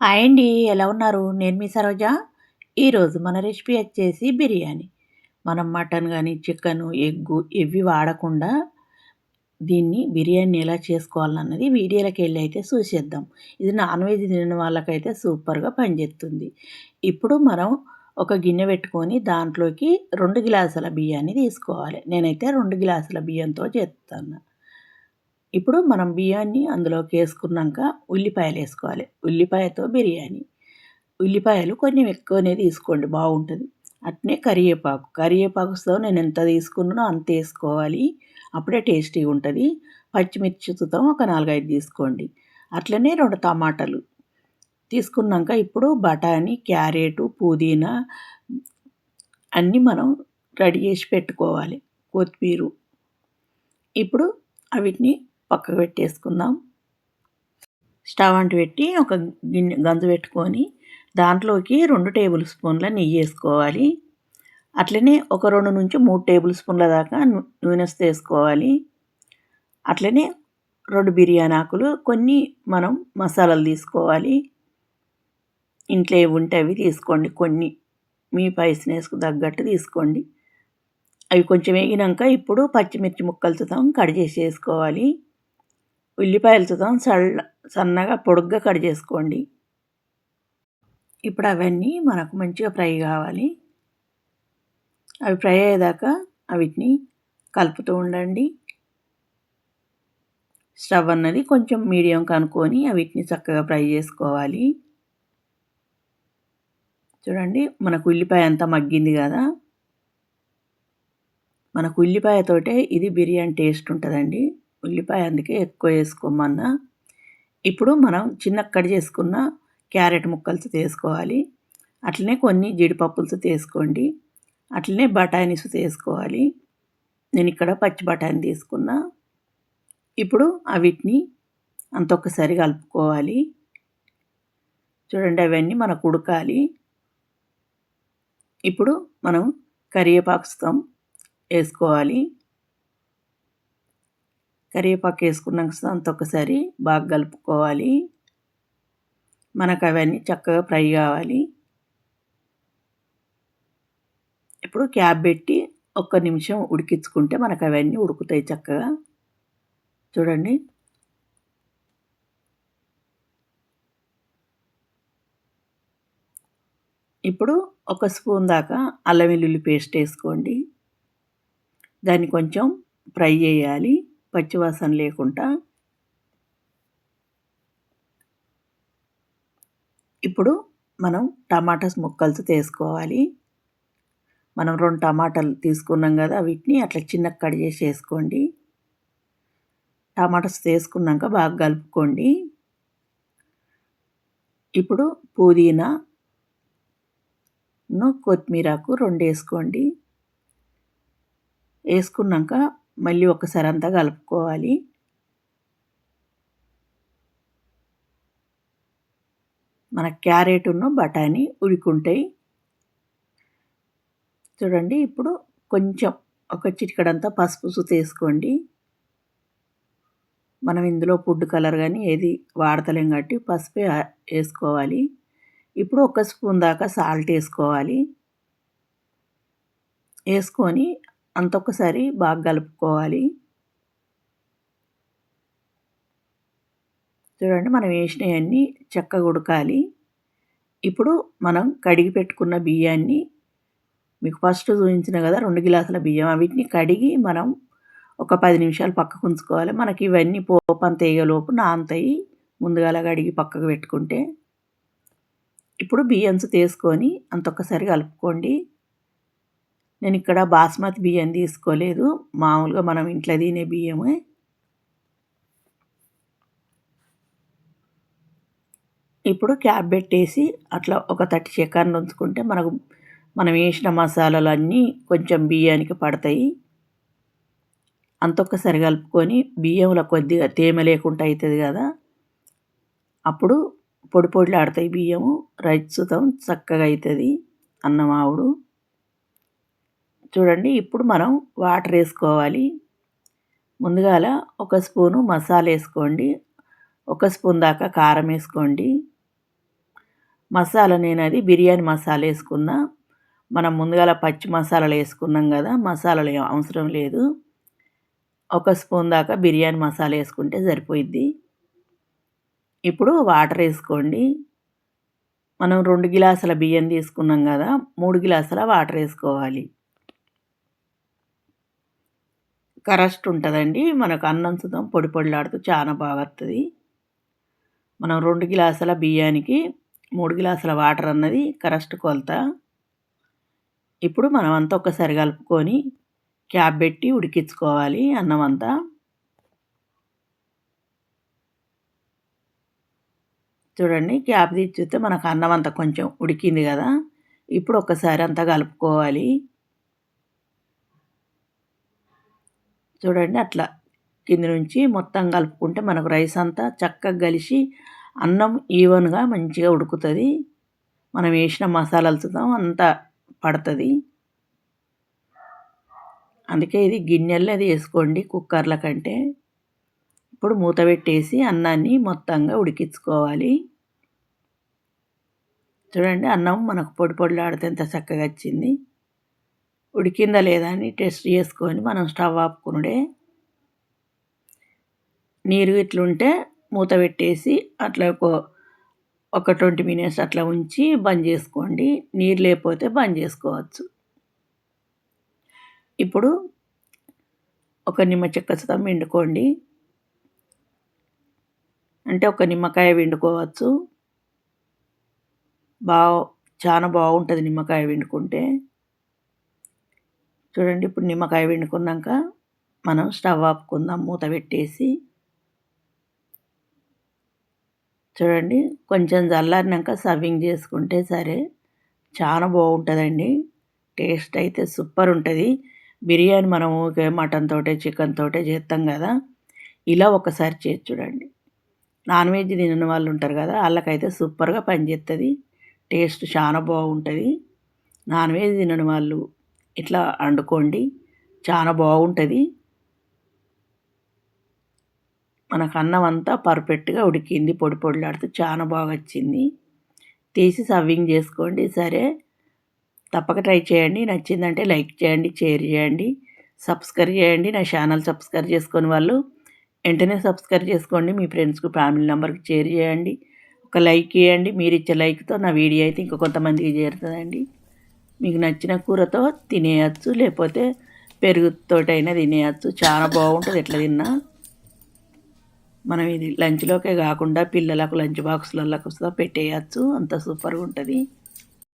Hi అండి ఎలా ఉన్నారు? నేను మీ సరోజ. ఈరోజు మన రెసిపీ వచ్చేసి బిర్యానీ. మనం మటన్ కానీ చికెన్ ఎగ్గు ఇవి వాడకుండా దీన్ని బిర్యానీ ఎలా చేసుకోవాలన్నది వీడియోలోకి వెళ్ళి అయితే చూసేద్దాం. ఇది నాన్ వెజ్ తినని వాళ్ళకైతే సూపర్గా పనిచేస్తుంది. ఇప్పుడు మనం ఒక గిన్నె పెట్టుకొని దాంట్లోకి రెండు గ్లాసుల బియ్యాన్ని తీసుకోవాలి. నేనైతే రెండు గ్లాసుల బియ్యంతో చేస్తాను. ఇప్పుడు మనం బియ్యాన్ని అందులోకి వేసుకున్నాక ఉల్లిపాయలు వేసుకోవాలి. ఉల్లిపాయతో బిర్యానీ. ఉల్లిపాయలు కొంచెం ఎక్కువనే తీసుకోండి బాగుంటుంది. అట్నే కరివేపాకు. కరివేపాకుతో నేను ఎంత తీసుకున్నానో అంత వేసుకోవాలి. అప్పుడే టేస్టీగా ఉంటుంది. పచ్చిమిర్చితో ఒక నాలుగైదు తీసుకోండి. అట్లనే రెండు టమాటాలు. తీసుకున్నాక ఇప్పుడు బఠానీ క్యారెట్ పుదీనా అన్నీ మనం రెడీ చేసి పెట్టుకోవాలి. కొత్తిమీర. ఇప్పుడు వీటిని పక్కకు పెట్టేసుకుందాం. స్టవ్ అంటు పెట్టి ఒక గిన్నె గంజు పెట్టుకొని దాంట్లోకి రెండు టేబుల్ స్పూన్ల నెయ్యి వేసుకోవాలి. అట్లనే ఒక రెండు నుంచి మూడు టేబుల్ స్పూన్ల దాకా నూనె వేసుకోవాలి. అట్లనే రెండు బిర్యానీ ఆకులు కొన్ని మనం మసాలాలు తీసుకోవాలి. ఇంట్లో ఏవి ఉంటే అవి తీసుకోండి. కొన్ని మీ పైసినేసుకు తగ్గట్టు తీసుకోండి. అవి కొంచెం వేగినాక ఇప్పుడు పచ్చిమిర్చి ముక్కలతో కట్ చేసి వేసుకోవాలి. ఉల్లిపాయలతో సల్ల సన్నగా పొడుగ్గా కట్ చేసుకోండి. ఇప్పుడు అవన్నీ మనకు మంచిగా ఫ్రై కావాలి. అవి ఫ్రై అయ్యేదాకా వీటిని కలుపుతూ ఉండండి. స్టవ్ అన్నది కొంచెం మీడియం కనుక్కొని వీటిని చక్కగా ఫ్రై చేసుకోవాలి. చూడండి మనకు ఉల్లిపాయ అంతా మగ్గింది కదా. మనకు ఉల్లిపాయతోటే ఇది బిర్యానీ టేస్ట్ ఉంటుందండి. ఉల్లిపాయ అందుకే ఎక్కువ వేసుకోమన్నా. ఇప్పుడు మనం చిన్న కట్ చేసుకున్న క్యారెట్ ముక్కలతో తీసుకోవాలి అట్లనే కొన్ని జీడిపప్పులతో తీసుకోండి అట్లనే బఠానీస్ తీసుకోవాలి నేను ఇక్కడ పచ్చి బఠానీ తీసుకున్నా. ఇప్పుడు అవిటిని అంత ఒక్కసారి కలుపుకోవాలి. చూడండి అవన్నీ మనకు ఉడకాలి. ఇప్పుడు మనం కరివేపాకుస్తాం వేసుకోవాలి. కరివేపాకు వేసుకున్నాక అంత ఒకసారి బాగా కలుపుకోవాలి. మనకు అవన్నీ చక్కగా ఫ్రై కావాలి. ఇప్పుడు క్యాప్ పెట్టి ఒక్క నిమిషం ఉడికించుకుంటే మనకు అవన్నీ ఉడుకుతాయి చక్కగా. చూడండి. ఇప్పుడు ఒక స్పూన్ దాకా అల్లం వెల్లుల్లి పేస్ట్ వేసుకోండి. దాన్ని కొంచెం ఫ్రై చేయాలి. పచ్చివాసన లేకుండా ఇప్పుడు మనం టమాటాస్ ముక్కలు తీసుకోవాలి మనం రెండు టమాటాలు తీసుకున్నాం కదా వీటిని అట్లా చిన్న కట్ చేసి వేసుకోండి. టమాటాస్ తీసుకున్నాక బాగా కలుపుకోండి. ఇప్పుడు పుదీనా కొత్తిమీరకు రెండు వేసుకోండి. వేసుకున్నాక మళ్ళీ ఒకసారి అంతా కలుపుకోవాలి. మన క్యారెట్ను బఠానీ ఉడికుంటాయి. చూడండి ఇప్పుడు కొంచెం ఒక చిటికడంతా పసుపు తీసుకోండి మనం ఇందులో ఫుడ్ కలర్ కానీ ఏది వాడతలేం కాబట్టి పసుపు వేసుకోవాలి. ఇప్పుడు ఒక స్పూన్ దాకా సాల్ట్ వేసుకోవాలి. వేసుకొని అంతొకసారి బాగా కలుపుకోవాలి. చూడండి మనం వేసినవన్నీ చక్కగా ఉడకాలి. ఇప్పుడు మనం కడిగి పెట్టుకున్న బియ్యాన్ని మీకు ఫస్ట్ చూపించిన కదా రెండు గిలాసుల బియ్యం వీటిని కడిగి మనం ఒక పది నిమిషాలు పక్కకు ఉంచుకోవాలి. మనకి ఇవన్నీ పోపం అంత వేయలోపు ముందుగా ముందుగా కడిగి పక్కకు పెట్టుకుంటే. ఇప్పుడు బియ్యంసు తీసుకొని అంతొక్కసారి కలుపుకోండి. నేను ఇక్కడ బాస్మతి బియ్యం తీసుకోలేదు. మామూలుగా మనం ఇంట్లో తినే బియ్యమే. ఇప్పుడు క్యాప్ పెట్టేసి అట్లా ఒక థర్టీ సెకండ్ ఉంచుకుంటే మనకు మనం వేసిన మసాలాలు అన్నీ కొంచెం బియ్యానికి పడతాయి. అంతొక్కసారి కలుపుకొని బియ్యంలో కొద్దిగా తేమ లేకుండా అవుతుంది కదా. అప్పుడు పొడి పొడిలాడతాయి బియ్యము. రైస్తో చక్కగా అవుతుంది అన్నం ఆవుడు. చూడండి ఇప్పుడు మనం వాటర్ వేసుకోవాలి. ముందుగాల ఒక స్పూను మసాలా వేసుకోండి. ఒక స్పూన్ దాకా కారం వేసుకోండి. మసాలా నేను అది బిర్యానీ మసాలా వేసుకున్నా. మనం ముందుగాల పచ్చి మసాలాలు వేసుకున్నాం కదా మసాలాలు అవసరం లేదు. ఒక స్పూన్ దాకా బిర్యానీ మసాలా వేసుకుంటే సరిపోయిద్ది. ఇప్పుడు వాటర్ వేసుకోండి. మనం రెండు గిలాసుల బియ్యం తీసుకున్నాం కదా మూడు గిలాసుల వాటర్ వేసుకోవాలి. కరస్ట్ ఉంటుందండి. మనకు అన్నం సుతం పొడి పొడిలాడుతూ చాలా బాగా వస్తుంది మనం రెండు గ్లాసుల బియ్యానికి మూడు గ్లాసుల వాటర్ అన్నది కరెస్ట్ కొలత. ఇప్పుడు మనం అంతా ఒక్కసారి కలుపుకొని క్యాప్ పెట్టి ఉడికించుకోవాలి అన్నం అంతా. చూడండి క్యాప్ తీసి చూస్తే మనకు అన్నం అంతా కొంచెం ఉడికింది కదా. ఇప్పుడు ఒక్కసారి అంతా కలుపుకోవాలి. చూడండి అట్లా కింది నుంచి మొత్తం కలుపుకుంటే మనకు రైస్ అంతా చక్కగా కలిసి అన్నం ఈవెన్గా మంచిగా ఉడుకుతుంది. మనం వేసిన మసాలాలు చూద్దాం అంతా పడుతుంది. అందుకే ఇది గిన్నెల్లో అది వేసుకోండి కుక్కర్ల కంటే. ఇప్పుడు మూత పెట్టేసి అన్నాన్ని మొత్తంగా ఉడికించుకోవాలి. చూడండి అన్నం మనకు పొడి పొడిలాడితే ఎంత చక్కగా వచ్చింది. ఉడికిందా లేదా అని టెస్ట్ చేసుకొని మనం స్టవ్ ఆపుకునుడే. నీరు ఇట్లుంటే మూత పెట్టేసి అట్లా ఒక ఒక ట్వంటీ మినిట్స్ అట్లా ఉంచి బంద్ చేసుకోండి. నీరు లేకపోతే బంద్ చేసుకోవచ్చు. ఇప్పుడు ఒక నిమ్మ చెక్క సుతం వండుకోండి అంటే ఒక నిమ్మకాయ వండుకోవచ్చు బాగా చాలా బాగుంటుంది నిమ్మకాయ వండుకుంటే చూడండి ఇప్పుడు నిమ్మకాయ వండుకున్నాక మనం స్టవ్ ఆపుకుందాం మూత పెట్టేసి. చూడండి కొంచెం చల్లారినాక సర్వింగ్ చేసుకుంటే సరే చాలా బాగుంటుందండి. టేస్ట్ అయితే సూపర్ ఉంటుంది. బిర్యానీ మనం ఊకే మటన్ తోటే చికెన్ తోటే చేస్తాం కదా ఇలా ఒకసారి చేసి చూడండి. నాన్ వెజ్ తినని వాళ్ళు ఉంటారు కదా వాళ్ళకైతే సూపర్గా పనిచేస్తుంది టేస్ట్ చాలా బాగుంటుంది. నాన్ వెజ్ తినని వాళ్ళు ఇట్లా వండుకోండి చాలా బాగుంటుంది. మనకు అన్నం అంతా పర్ఫెక్ట్గా ఉడికింది. పొడి పొడిలాడుతూ చాలా బాగా వచ్చింది. తీసి సర్వింగ్ చేసుకోండి. సరే తప్పక ట్రై చేయండి. నచ్చిందంటే లైక్ చేయండి షేర్ చేయండి సబ్స్క్రైబ్ చేయండి. నా ఛానల్ సబ్స్క్రైబ్ చేసుకొని వాళ్ళు వెంటనే సబ్స్క్రైబ్ చేసుకోండి. మీ ఫ్రెండ్స్కి ఫ్యామిలీ నెంబర్కి షేర్ చేయండి. ఒక లైక్ ఇవ్వండి మీరు ఇచ్చే లైక్తో నా వీడియో అయితే ఇంకో కొంతమందికి చేరుతుందండి. మీకు నచ్చిన కూరతో తినేయచ్చు లేకపోతే పెరుగుతోటైనా తినేయచ్చు. చాలా బాగుంటుంది ఎట్లా తిన్నా. మనం ఇది లంచ్లోకే కాకుండా పిల్లలకు లంచ్ బాక్స్లలో పెట్టేయచ్చు. అంత సూపర్గా ఉంటుంది